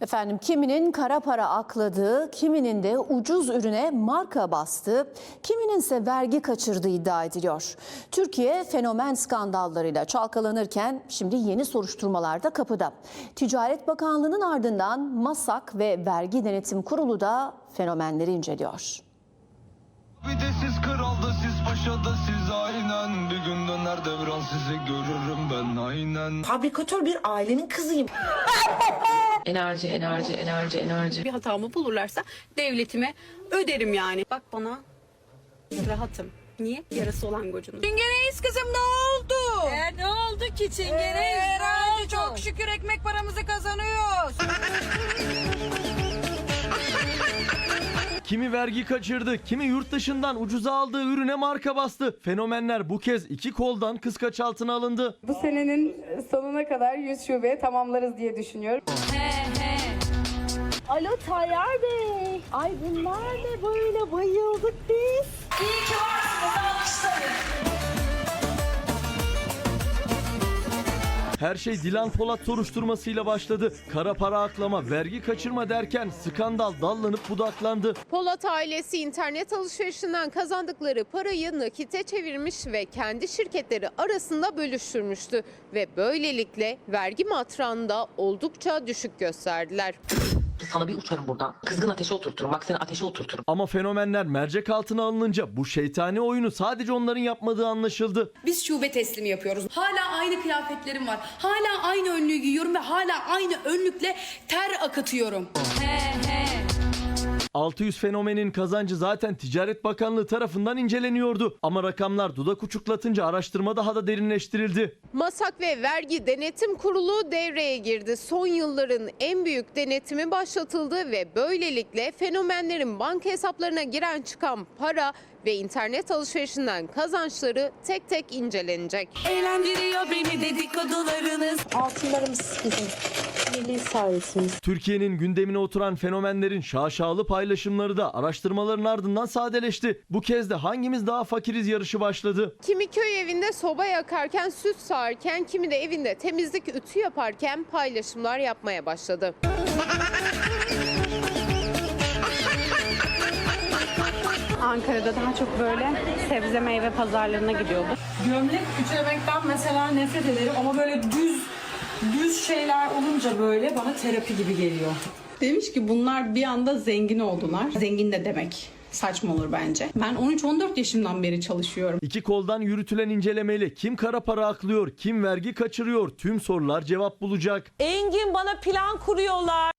Efendim kiminin kara para akladığı, kiminin de ucuz ürüne marka bastığı, kiminin ise vergi kaçırdığı iddia ediliyor. Türkiye fenomen skandallarıyla çalkalanırken şimdi yeni soruşturmalar da kapıda. Ticaret Bakanlığı'nın ardından MASAK ve Vergi Denetim Kurulu da fenomenleri inceliyor. Bir de siz kralda siz paşada siz aynen Bir gün döner devran sizi görürüm ben aynen Fabrikatör bir ailenin kızıyım. Enerji, enerji, enerji, enerji. bir hatamı bulurlarsa devletime öderim yani. Bak bana rahatım. Niye? Yarası olan gocunun. Çingeneyiz kızım ne oldu? E, ne oldu ki çingeneyiz? Ee, çok şükür ekmek paramızı kazanıyoruz. Kimi vergi kaçırdı, kimi yurt dışından ucuza aldığı ürüne marka bastı. Fenomenler bu kez iki koldan kıskaç altına alındı. Bu senenin sonuna kadar 100 şube tamamlarız diye düşünüyorum. Alo Tayyar Bey. Ay bunlar ne böyle bayıldık biz. Her şey Dilan Polat soruşturmasıyla başladı. Kara para aklama, vergi kaçırma derken skandal dallanıp budaklandı. Polat ailesi internet alışverişinden kazandıkları parayı nakite çevirmiş ve kendi şirketleri arasında bölüştürmüştü ve böylelikle vergi matrağında oldukça düşük gösterdiler. Sana bir uçarım buradan. Kızgın ateşe oturturum. Bak seni ateşe oturturum. Ama fenomenler mercek altına alınınca bu şeytani oyunu sadece onların yapmadığı anlaşıldı. Biz şube teslimi yapıyoruz. Hala aynı kıyafetlerim var. Hala aynı önlüğü giyiyorum ve hala aynı önlükle ter akıtıyorum. 600 fenomenin kazancı zaten Ticaret Bakanlığı tarafından inceleniyordu. Ama rakamlar dudak uçuklatınca araştırma daha da derinleştirildi. Masak ve Vergi Denetim Kurulu devreye girdi. Son yılların en büyük denetimi başlatıldı ve böylelikle fenomenlerin banka hesaplarına giren çıkan para ve internet alışverişinden kazançları tek tek incelenecek. Eğlendiriyor beni dedikodularınız. Altınlarımız bizim. Milli servisimiz. Türkiye'nin gündemine oturan fenomenlerin şaşalı paylaşımları da araştırmaların ardından sadeleşti. Bu kez de hangimiz daha fakiriz yarışı başladı. Kimi köy evinde soba yakarken, süt sağarken, kimi de evinde temizlik ütü yaparken paylaşımlar yapmaya başladı. Ankara'da daha çok böyle sebze meyve pazarlarına gidiyorduk. Gömlek ütülemekten mesela nefret ederim ama böyle düz düz şeyler olunca böyle bana terapi gibi geliyor. Demiş ki bunlar bir anda zengin oldular. Zengin de demek saçma olur bence. Ben 13-14 yaşımdan beri çalışıyorum. İki koldan yürütülen incelemeyle kim kara para aklıyor, kim vergi kaçırıyor tüm sorular cevap bulacak. Engin bana plan kuruyorlar.